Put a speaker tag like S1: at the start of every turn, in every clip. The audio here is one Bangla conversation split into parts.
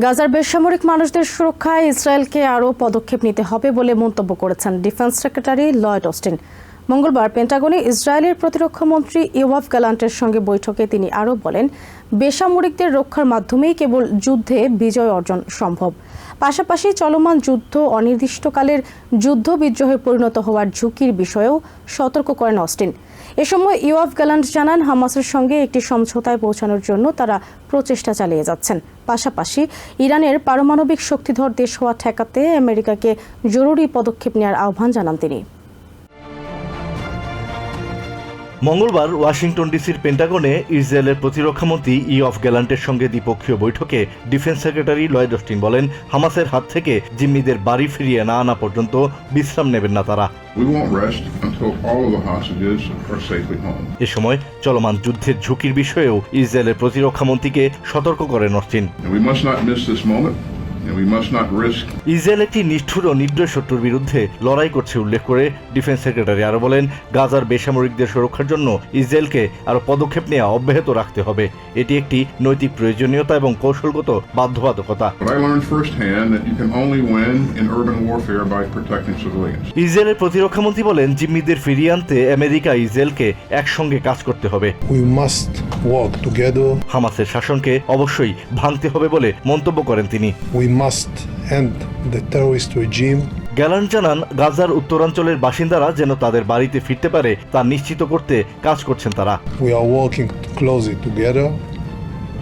S1: গাজার বেসামরিক মানুষদের সুরক্ষায় ইসরায়েলকে আরও পদক্ষেপ নিতে হবে বলে মন্তব্য করেছেন ডিফেন্স সেক্রেটারি লয়েড অস্টিন। মঙ্গলবার পেন্টাগনে ইসরায়েলের প্রতিরক্ষা মন্ত্রী ইওয়াফ গ্যালান্টের সঙ্গে বৈঠকে তিনি আরও বলেন, বেসামরিকদের রক্ষার মাধ্যমেই কেবল যুদ্ধে বিজয় অর্জন সম্ভব। পাশাপাশি চলমান যুদ্ধ অনির্দিষ্টকালের যুদ্ধ বিদ্রোহে পরিণত হওয়ার ঝুঁকির বিষয়েও সতর্ক করেন অস্টিন। এ সময় ইওয়াফ গ্যালান্ট জানান, হামাসের সঙ্গে একটি সমঝোতায় পৌঁছানোর জন্য তারা প্রচেষ্টা চালিয়ে যাচ্ছেন। পাশাপাশি ইরানের পারমাণবিক শক্তিধর দেশ হওয়া ঠেকাতে আমেরিকাকে জরুরি পদক্ষেপ নেওয়ার আহ্বান জানান তিনি।
S2: মঙ্গলবার ওয়াশিংটন ডিসির পেন্টাগনে ইসরায়েলের প্রতিরক্ষামন্ত্রী ই অফ গ্যালান্টের সঙ্গে দ্বিপক্ষীয় বৈঠকে ডিফেন্স সেক্রেটারি লয়েড অস্টিন বলেন হামাসের হাত থেকে জিম্মিদের বাড়ি ফিরিয়ে না আনা পর্যন্ত বিশ্রাম নেবেন না তারা. এ সময় চলমান যুদ্ধের ঝুঁকির বিষয়েও ইসরায়েলের প্রতিরক্ষামন্ত্রীকে সতর্ক করেন অস্টিন ইসরায়েল একটি নিষ্ঠুর ও নির্দয় শত্রুর বিরুদ্ধে লড়াই করছে উল্লেখ করে ডিফেন্স সেক্রেটারি আরও বলেন গাজার বেসামরিকদের সুরক্ষার জন্য ইসরায়েলকে আরও পদক্ষেপ নেওয়া অব্যাহত রাখতে হবে। এটি একটি নৈতিক প্রয়োজনীয়তা এবং কৌশলগত বাধ্যবাধকতা।
S3: But I learned firsthand that you can only win in urban warfare by protecting civilians.
S2: ইসরায়েলের প্রতিরক্ষামন্ত্রী বলেন জিম্মিদের ফিরিয়ে আনতে আমেরিকা ইসরায়েলকে একসঙ্গে কাজ করতে হবে।
S4: We must
S2: হামাসের শাসনকে অবশ্যই ভাঙতে হবে বলে মন্তব্য করেন তিনি।
S4: We must end the terrorist regime.
S2: গ্যালান জানান গাজার উত্তরাঞ্চলের বাসিন্দারা যেন তাদের বাড়িতে ফিরতে পারে তা নিশ্চিত করতে কাজ করছেন তারা
S4: We are working closely together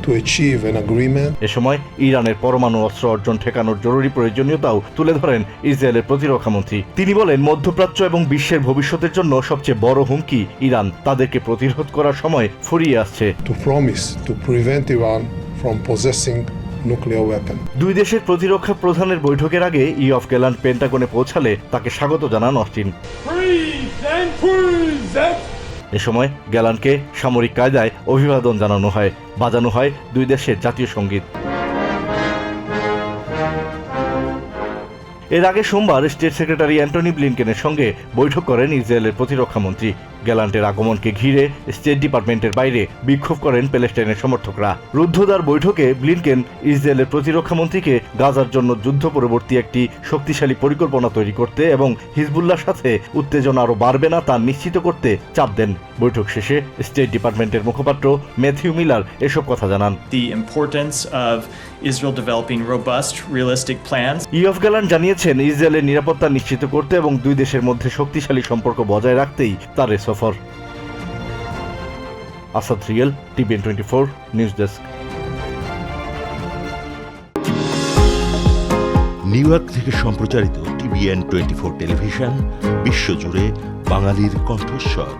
S4: to achieve an agreement.
S2: এ সময় ইরানের পরমাণু অস্ত্র অর্জন ঠেকানোর জরুরি প্রয়োজনীয়তাও তুলে ধরেন ইসরায়েলের প্রতিরক্ষামন্ত্রী তিনি বলেন মধ্যপ্রাচ্য এবং বিশ্বের ভবিষ্যতের জন্য সবচেয়ে বড় হুমকি ইরান তাদেরকে প্রতিরোধ করার সময় ফুরিয়ে আসছে
S4: to promise to prevent Iran from possessing nuclear weapon.
S2: দুই দেশের প্রতিরক্ষা প্রধানের বৈঠকের আগে ই অফ গ্যালান পেন্টাগনে পৌঁছালে তাকে স্বাগত জানান অস্টিন এ সময় গ্যালানকে সামরিক কায়দায় অভিবাদন জানানো হয়, বাজানো হয় দুই দেশের জাতীয় সংগীত এর আগে সোমবার স্টেট সেক্রেটারি অ্যান্টনি ব্লিনকেনের সঙ্গে বৈঠক করেন ইসরায়েলের প্রতিরক্ষামন্ত্রী গ্যালান্টের আগমনকে ঘিরে স্টেট ডিপার্টমেন্টের বাইরে বিক্ষোভ করেন প্যালেস্টাইনের সমর্থকরা। রুদ্ধদ্বার বৈঠকে ব্লিনকেন ইসরায়েলের প্রতিরক্ষামন্ত্রীকে গাজার জন্য যুদ্ধ পরবর্তী একটি শক্তিশালী পরিকল্পনা তৈরি করতে এবং হিজবুল্লাহর সাথে উত্তেজনা আরও বাড়বে না তা নিশ্চিত করতে চাপ দেন। বৈঠক শেষে স্টেট ডিপার্টমেন্টের মুখপাত্র ম্যাথিউ মিলার এসব কথা জানান।
S5: The importance Israel developing robust, realistic plans.
S2: ইয়ফ Gallant জানিয়েছেন ইসরায়েলের নিরাপত্তা নিশ্চিত করতে এবং দুই দেশের মধ্যে শক্তিশালী সম্পর্ক বজায় রাখতেই তার এ সফর। Asad real TVN twenty four news desk.
S6: New York থেকে সম্প্রচারিত টিভিএন টোয়েন্টি ফোর টেলিভিশন বিশ্বজুড়ে বাঙালির কণ্ঠস্বর।